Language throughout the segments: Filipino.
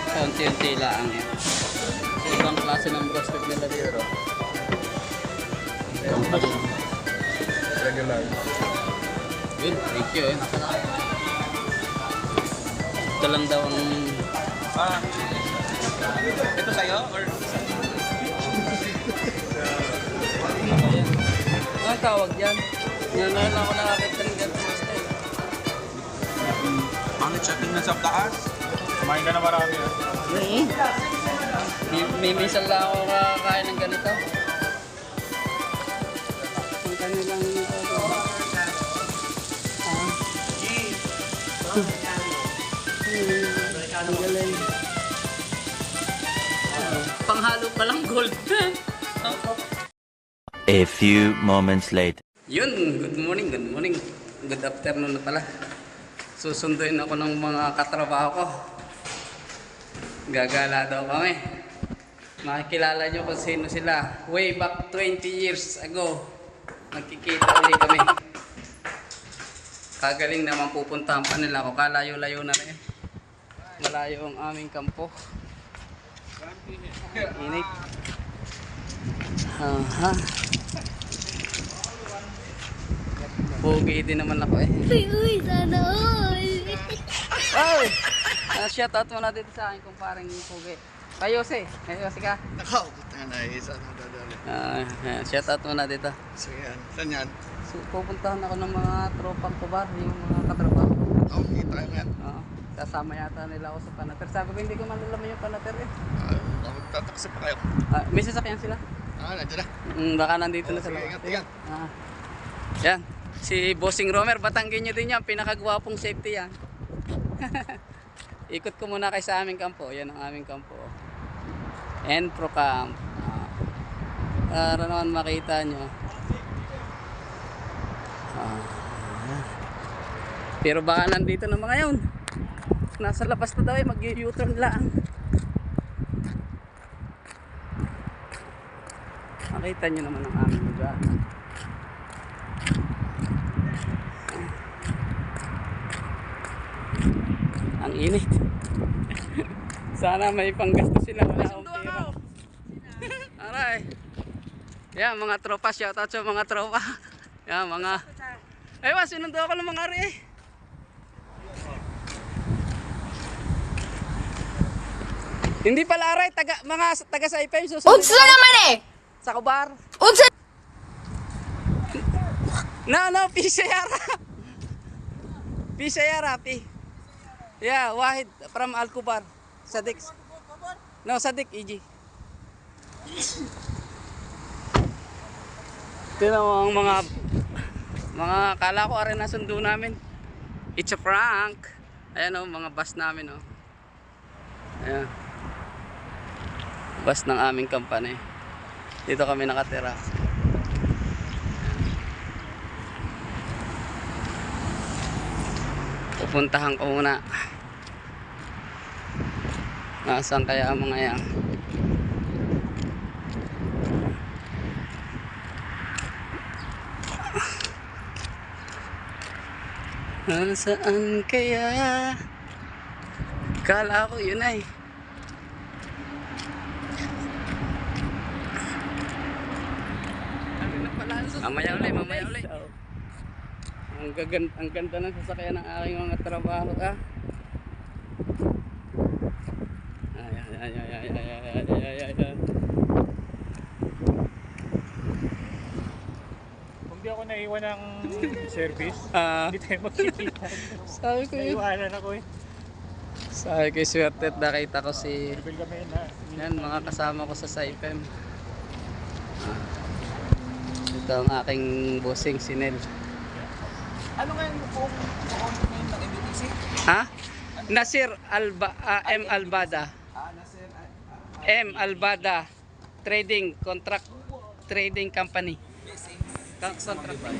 kahit paunti-unti lang yan. Sa ibang klase ng basket nila dito. Regular. Yun, thank you eh. Ito lang daw ang... Ah. Ito sa'yo? Or Ano ang tawag dyan? Ngayon na lang ako nakakita ng ganito ano checking na sa taas? Kumain ka na marami ah. Mm-hmm. May, may minsan lang ako nakakain ng ganito. Ang kanilang... Ah. Ang galing. Panghalo pa lang gold. A few moments later. Yun, good morning, good morning. Good afternoon na pala. Susunduin ako ng mga katrabaho ko. Gagala daw kami. Makikilala nyo kung sino sila. Way back 20 years ago, nagkikita ulit kami. Kagaling naman pupuntahan pa nila ako. Kalayo-layo na rin. Malayo ang aming kampo. Init. Aha. Pogi din naman ako eh. Uy, uy, sana all. Ay! Uh, shout out mo na dito sa akin kung parang Pogi. Kayose. Kayose ka. Nakaw, puta na eh. Saan ang dadali? Ah, uh, shout out mo na dito. Sige yan. Saan yan? So, pupuntahan ako ng mga tropang kubar, yung mga katrabaho. Oh, kita yan. Oo. Kasama yata nila ako sa Panater. Sabi ko hindi ko malalaman yung Panater eh. Ah, magtataksi pa kayo. Ah, may sasakyan sila. Ah, nandiyan na. Mm, baka nandito na Oh, sila. sige, ingat, ingat. Ah. Yan. Si Bossing Romer, batanggin nyo din yan. Pinakagwapong safety yan. Ikot ko muna kay sa aming kampo. Yan ang aming kampo. And Pro Camp. Ah. Para naman makita nyo. Ah. Pero baka nandito na mga yun. Nasa labas na daw eh. Mag-u-turn lang. Makita nyo naman ang aming lugar. Init. Sana may panggasto sila. Wala akong pera. Aray. Yan, mga tropa. Shoutout sa mga tropa. Yan, mga... Ewan, sinundo ako ng mga ari eh. Hindi pala aray, taga, mga taga sa IPM susunod Unsa naman eh! sa kubar. Unsa! No, no, Pisayara. Pisayara, Pi. Yeah, Wahid from Alcubar. Sadik. No, Sadik, EG. Tignan mo ang mga mga kala ko arin na sundo namin. It's a prank. Ayan o, mga bus namin o. Ayan. Bus ng aming company. Dito kami nakatira. Pupuntahan ko muna. Nasaan kaya ang mga yan? Nasaan kaya? Kala ko yun ay. Mamaya ulit mamaya ulit ang gaganda, ang ganda ng sasakyan ng aking mga trabaho ah. Ay ay ay ay ay ay ay ay ay ay ay. Kung di ako naiwan ng service, Ah, hindi tayo magkikita. sabi ko yun. Naiwanan ako eh. Sabi ko swerte at nakita ko si yan mga kasama ko sa Saipem. Ah. Ito ang aking bossing si Nel. Ano nga yung kung kung name ng MBTC? Ha? Nasir Alba, ah, M Albada. Ah, nasa M Albada Trading Contract Trading Company. Con- Contract. 6,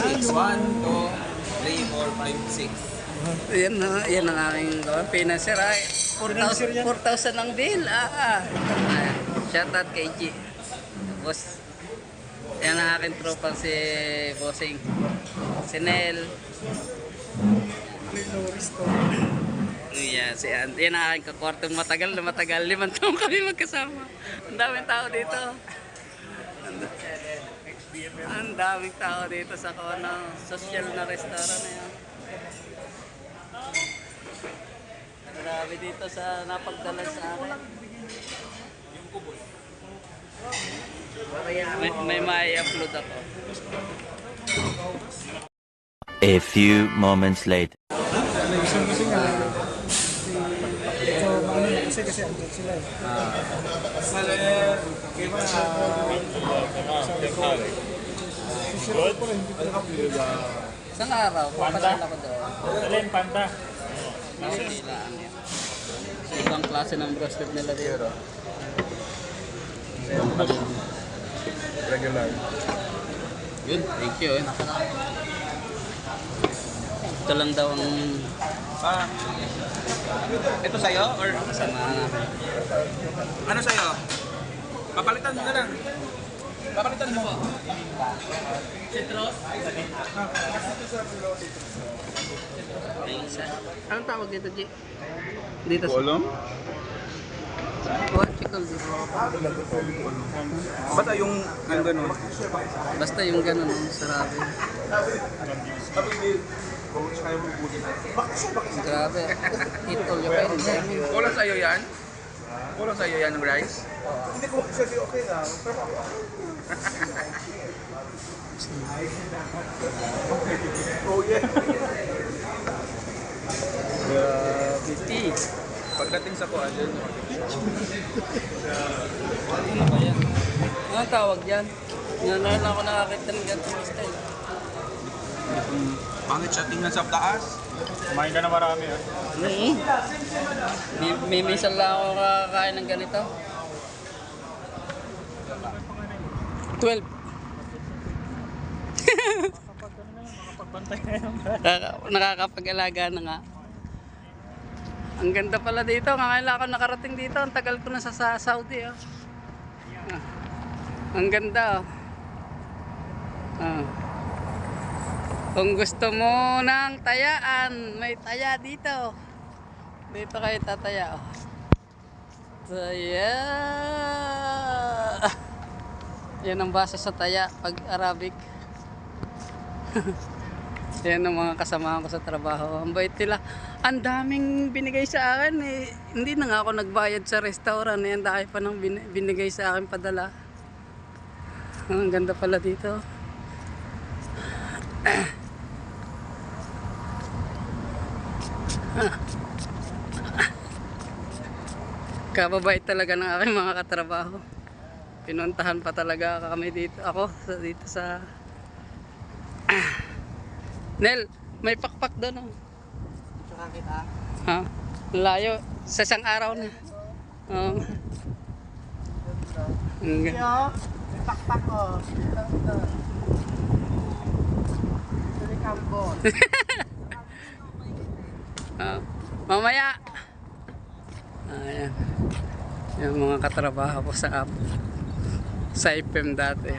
1, 2, 3, 4, 5, 6. Yan na, yan ang aking gawa. Pinasir ay 4,000 4,000 ang bill. Ah, ah. Shout out kay G. Boss. Yan ang aking tropa si Bossing. Si Nel. Yan. Ayan, si Ann. Yan ang aking kakwartong matagal na matagal. Limang taong kami magkasama. Ang daming tao dito. Ang daming tao dito sa kono. Social na restaurant na yan. Grabe dito sa napagdala sa akin. May, may mai-upload ako. A few moments later. Kasi kasi andun sila eh. Sisira ko rin, hindi ko nakapili. Isang araw, papasal ako doon. Alin, panda. Nasilaan yan. Sa ibang klase ng bracelet nila dito. Regular. Yun, thank you. Eh. Ito lang daw ang Ah, ito sa'yo or kasama namin. ano sa'yo? Papalitan mo na lang. Papalitan mo. Isa. Anong tawag dito, G? Dito sa... Alam? Chickle dito? Basta yung ang ganun. Basta yung ganun, ang sarabi. Grabe. Eat all you can. Kulang sa'yo yan? Kulang sa'yo yan ng rice? Hindi ko kasi okay na. Oh yeah. Grabe. Pagdating sa kuha dyan. Ano ba yan? Anong tawag dyan? Ngayon lang ako nakakita ng ganitong style. Pangit siya tingnan sa taas. Kumain ka na marami ah. Mm-hmm. May, may minsan lang ako nakakain ng ganito. 12. Nakaka- Nakakapag-alaga na nga. Ang ganda pala dito. Ngayon ako nakarating dito. Ang tagal ko na sa, sa Saudi. Oh. Ah. Ang ganda. Oh. Ah. Kung gusto mo ng tayaan, may taya dito. Dito kayo tataya. Oh. Taya. Yan ang basa sa taya pag Arabic. Yan ang mga kasamahan ko sa trabaho. Ang bait nila. Ang daming binigay sa akin eh. Hindi na nga ako nagbayad sa restaurant. Eh. Ang dami pa nang bin- binigay sa akin padala. Ang ganda pala dito. Kababait talaga ng aking mga katrabaho. Pinuntahan pa talaga kami dito. Ako dito sa Nel, may pakpak doon oh. Tsaka kita. Ha? Layo. Sa isang araw na. Oo. Ang ga- Yo, may pakpak ko. Ito, ni Cambon. Ah, mamaya. Ayan. Yung mga katrabaho ko sa app. Sa IPM dati.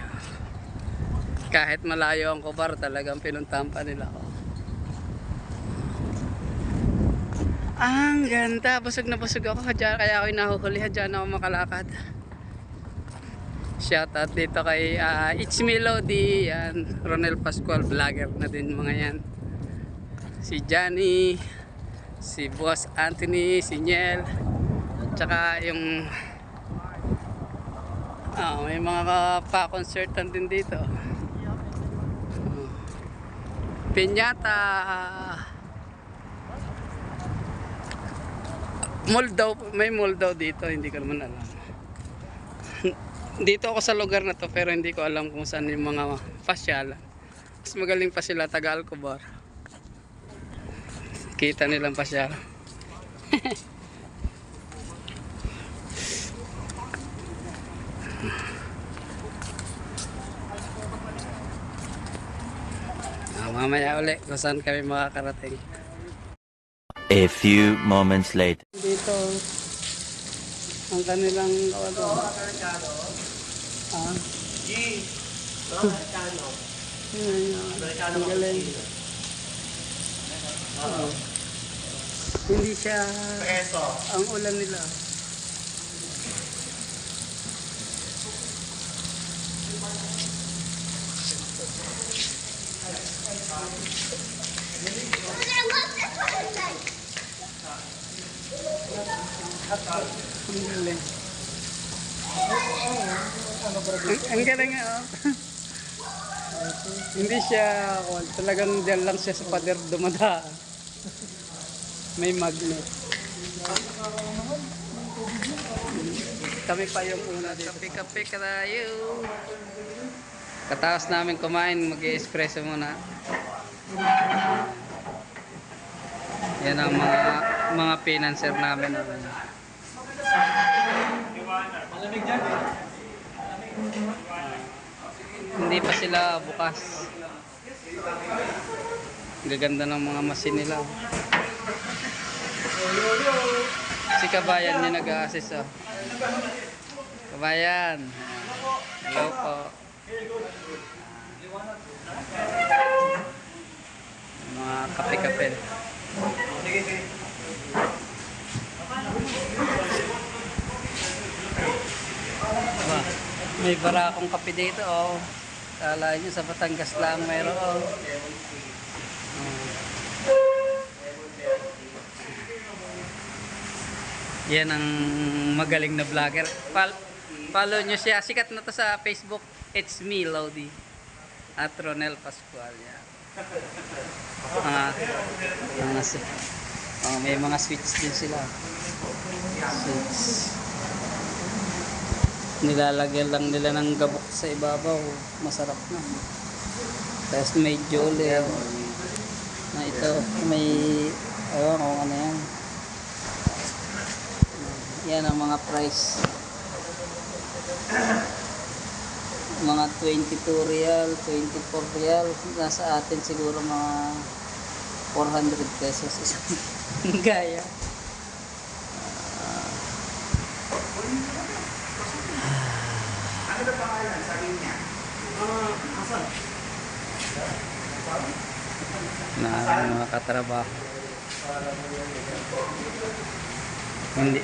Kahit malayo ang kubar, talagang pinuntahan pa nila ako. Ang ganda. Busog na busog ako. Kaya, kaya ako nahuhuli. Diyan ako makalakad. Shoutout dito kay uh, It's Melody. Yan. Ronel Pascual. Vlogger na din mga yan. Si Johnny si Boss Anthony, si Niel, tsaka yung ah, may mga pa-concertan din dito. Oh. Pinyata. Mall daw, may mall daw dito, hindi ko naman alam. dito ako sa lugar na to pero hindi ko alam kung saan yung mga pasyalan. Mas magaling pa sila taga Alcobar. Kita nilang pasyal. ah, mamaya uli kung saan kami makakarating. A few moments later. Dito ang kanilang ano. Ah. Ayan, Ang galing. Oo. Hindi siya ang ulan nila. Ang galing. Ang, ang galing oh. Hindi siya, well, talagang dyan lang siya sa pader dumadaan. May magnet. Kami pa yung una dito. Kape-kape ka tayo. Katapos namin kumain, mag-espresso muna. Yan ang mga mga financer namin. Hindi pa sila bukas. Gaganda ng mga machine nila. Si Kabayan niya nag-a-assist oh. Kabayan. Hello po. Mga kape-kape. Aba, may bara akong kape dito oh. Kala nyo sa Batangas lang mayroon. Oh. Yan ang magaling na vlogger. Fol- follow nyo siya. Sikat na to sa Facebook. It's me, Lodi. At Ronel Pascual. Yan. Mga, mga, si- oh, may mga switch din sila. Switch. Nilalagyan lang nila ng gabok sa ibabaw. Masarap na. Tapos may jole. Na ito. May, ko kung ano yan. Yan ang mga price. Mga 22 real, 24 real. Nasa atin siguro mga 400 pesos isang gaya. na mga katrabaho. Hindi,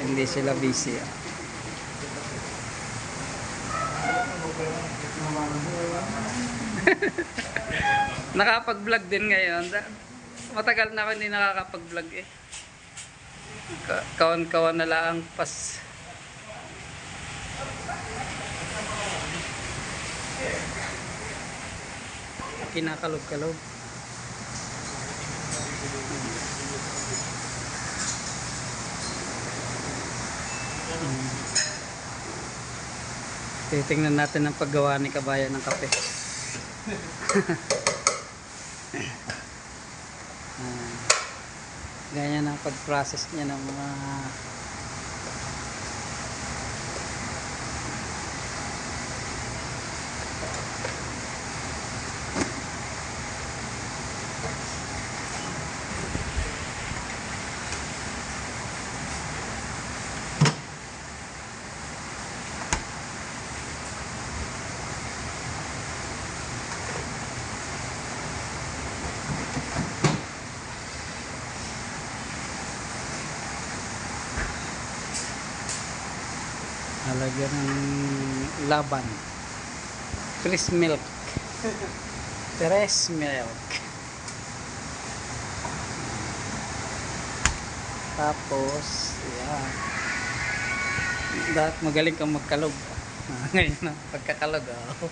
hindi sila busy. ah. Nakapag-vlog din ngayon. Matagal na ako hindi nakakapag-vlog eh. Ka- Kawan-kawan na lang pas kinakalog-kalog. Titingnan natin ang paggawa ni Kabayan ng kape. Ah, ganyan ang pag-process niya ng mga halaga ng laban. Fresh milk. Fresh milk. Tapos, yan. Dapat magaling kang magkalog. Ngayon na, pagkakalog. Oh.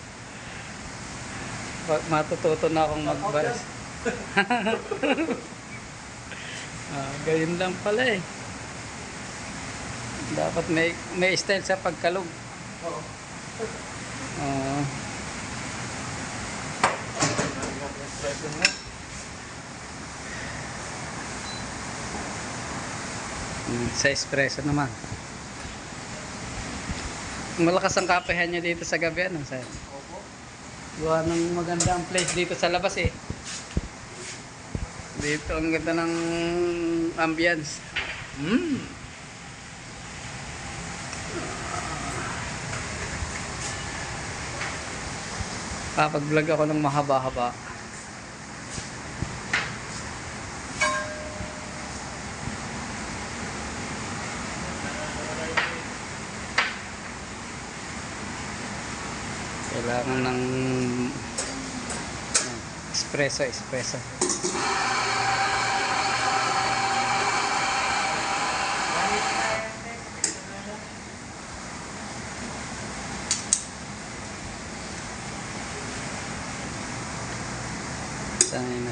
Matututo na akong magbalas. ah, ganyan lang pala eh. Dapat may may style sa pagkalog. Oo. Mm, sa espresso naman. Malakas ang kapehan niya dito sa gabi ano sa. Gawa ng maganda ang place dito sa labas eh. Dito ang ganda ng ambience. Mm. Papag-vlog ako ng mahaba-haba. Kailangan ng ah, espresso, espresso.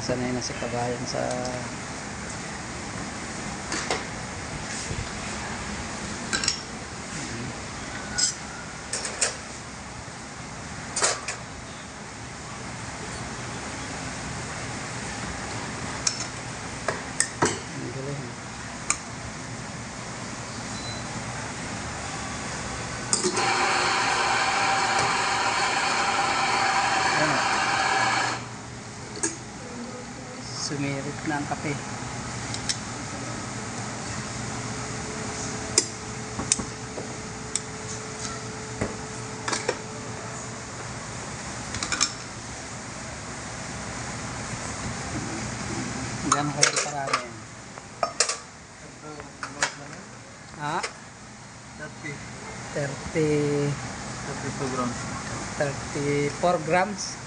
Sanay na si kabayan sa 4 grams.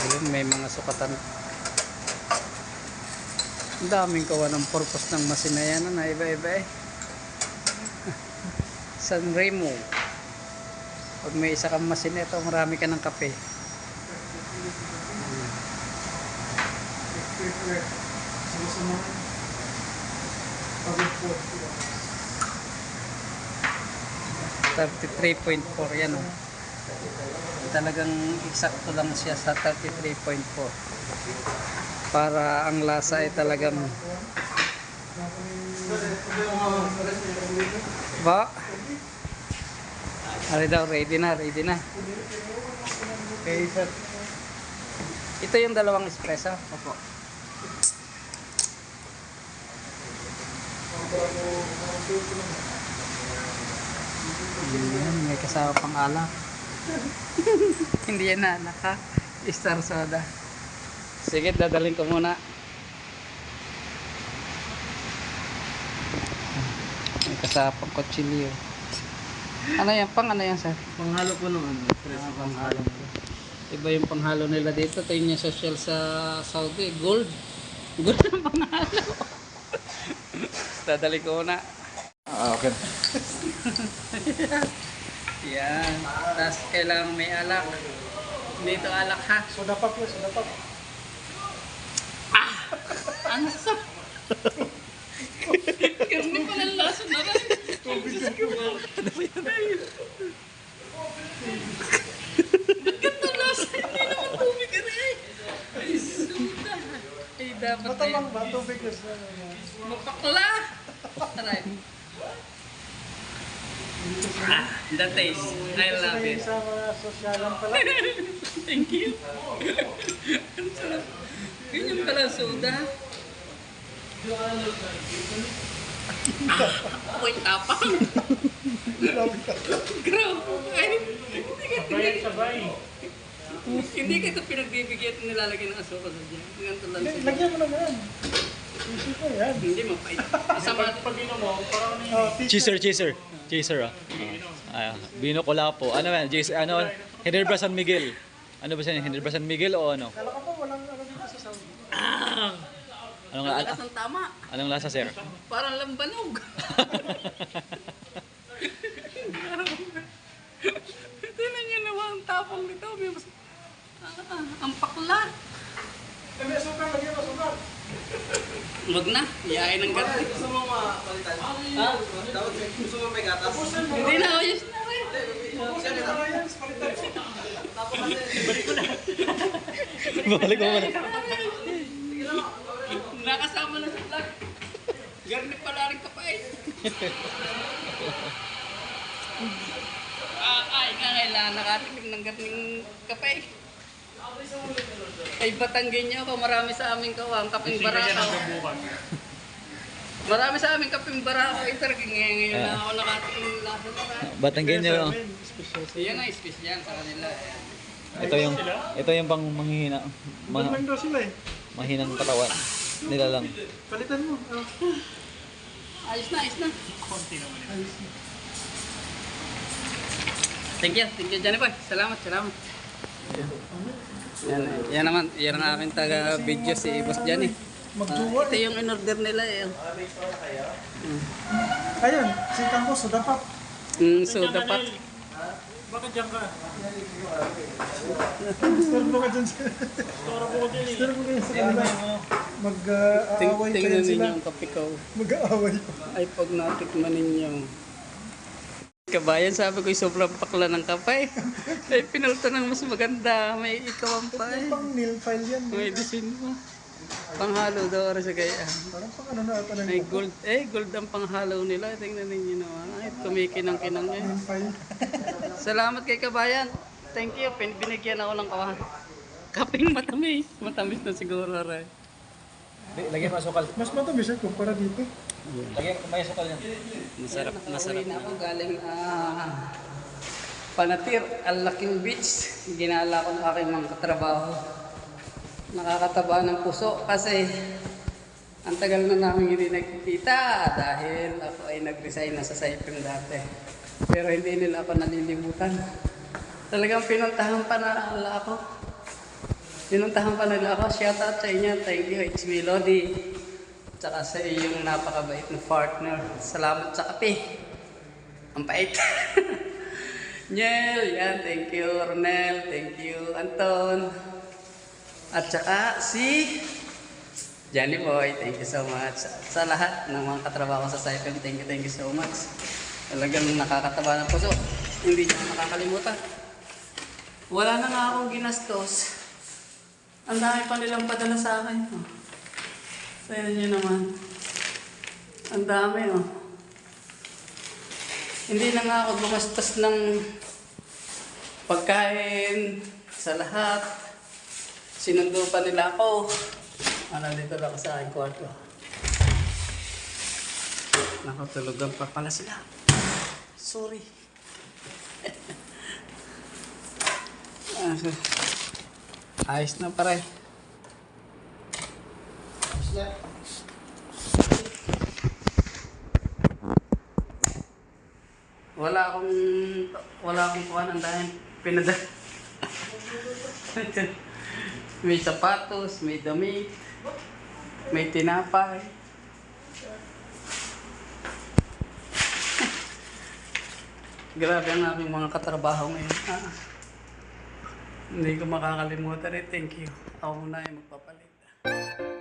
Ayun, may mga sukatan. Ang daming kawa ng purpose ng machine na ano, iba iba eh. San Remo. Pag may isa kang machine ito marami ka ng kape. Thank you. 33.4 yan o. Oh. Talagang eksakto lang siya sa 33.4. Para ang lasa ay talagang Ba? Ari daw, ready na, ready na. Okay, Ito yung dalawang espresso. Opo. Ayan, may kasama pang alak. Hindi yan na, naka star soda. Sige, dadalhin ko muna. May kasama pang kutsilyo. Ano yan? Pang ano yan, sir? Panghalo po ng ano. Ah, panghalo. Iba yung panghalo nila dito. Ito yung social sa Saudi. Gold. Gold ang panghalo. Dadali ko na. Ah, okay. Yan. Tapos kailangan may alak. Dito alak ha. Soda pop yun, soda pop. Ang sa... Karni pala lasa na rin. Diyos ko. Ano ba ganito lasa? Hindi naman tubig ano eh. Ay, suda. Ay, dapat Matabang eh. ba? Tubig yun. Mapakla! Aray. Ah, the taste. I love it. Sa mga sosyalan pala. Thank you. Ang sarap. Ganyan pala soda. Uy, tapang. Grabe. Ay, hindi ka Sabay-sabay. Hindi ka ito pinagbibigyan at nilalagyan ng asukal sa dyan. Ganito lang. Lagyan mo naman. Easy ko yan. Hindi mapait. Isama Pag inom mo, parang oh, Chaser, chaser. Chaser, ah. Ah, Bino Colapo. Ano yan? Jason, ano? Hinebra San Miguel. Ano ba siya? Hinebra San Miguel o ano? Kala ko pa walang ano dito sa Saudi. Anong, Ang an- lakas ng tama. anong lasa, sir? Parang lambanog. Tingnan niyo naman ang tapang nito. May mas... Ah, ah, ang pakla. Eh, May sukal, lagyan mo sukal. Wag na. Iyain ng gabi. Gusto mo mapalitan? Ha? Dapat gusto mo may gatas? Hindi na. Ayos na rin. Balik mo muna. Nakasama na sa vlog. Garni pala rin kapait. ah, ay, nga kailangan nakatikim ng garning kapay. Ay, Batanggin niyo ako. Marami sa aming kawang kaping barakaw. Marami sa aming kaping barakaw. Ito, ngayon, ngayon na ako nakatikim ng lasa na Batanggen niyo. Yan ang special sa kanila. Ito yung, ito yung pang manghihina. Ma, sila eh. mahinang katawan. Nila lang. Palitan mo. Oh. Ayos na, ayos na. Thank you, thank you Johnny Boy. Salamat, salamat. Yan, yan naman, yan ang aking taga-video si Boss Johnny. Ah, ito yung in-order nila eh. Ayun, si Tangko, so dapat. Mm, so dapat Store mo ka dyan sa... Store mo ka dyan eh. Store mo ka dyan sa kanila. Mag-aaway kayo tingnan sila. ninyo ang kape ko. Mag-aaway. Ay pag natikman ninyo. Kabayan, sabi ko sobrang pakla ng kapay. Ay pinulto ng mas maganda. May ikaw ang pa eh. Pang nail file yan. May disin mo. Panghalo daw oras sa gaya. Parang pang ano na ata ng Ay gold, eh gold ang panghalo nila. Tingnan ninyo naman. Ay kumikinang-kinang eh. Salamat kay kabayan. Thank you. Pin binigyan ako ng kawan. Kaping matamis. Matamis na siguro rin. Lagyan mo sukal. Mas matamis yan kumpara dito. Lagyan mo may sukal yan. Masarap, masarap. na ako galing ah, Panatir, Alaking Beach. Ginala ko ng aking mga katrabaho. Nakakataba ng puso kasi ang tagal na namin hindi nagkikita dahil ako ay nag-resign na sa Saipem dati. Pero hindi nila ako nalilimutan. Talagang pinuntahan pa na nila ako. Pinuntahan pa nila ako. Shout out sa inyo. Thank you, H. Melody. Tsaka sa iyong napakabait na partner. Salamat sa kape. Ang pait. Niel, yan. Thank you, Ronel. Thank you, Anton. At saka si Johnny Boy. Thank you so much. Sa, lahat ng mga katrabaho sa Saipem, thank you, thank you so much. Talagang nakakataba ng puso. Hindi niyo makakalimutan. Wala na nga akong ginastos. Ang dami pa nilang padala sa akin. Oh. Sa inyo naman. Ang dami, oh. Hindi na nga ako gumastos ng pagkain sa lahat. Sinundo pa nila ako. Ano, dito lang sa aking kwarto. Nakatulugan pa pala sila. Sorry. Ah, Ayos na pare. Wala akong wala akong kuhanan dahil pinada. may sapatos, may damit, may tinapay. Grabe ang aking mga katrabaho ngayon. Ah, hindi ko makakalimutan eh. Thank you. Ako muna ay magpapalit.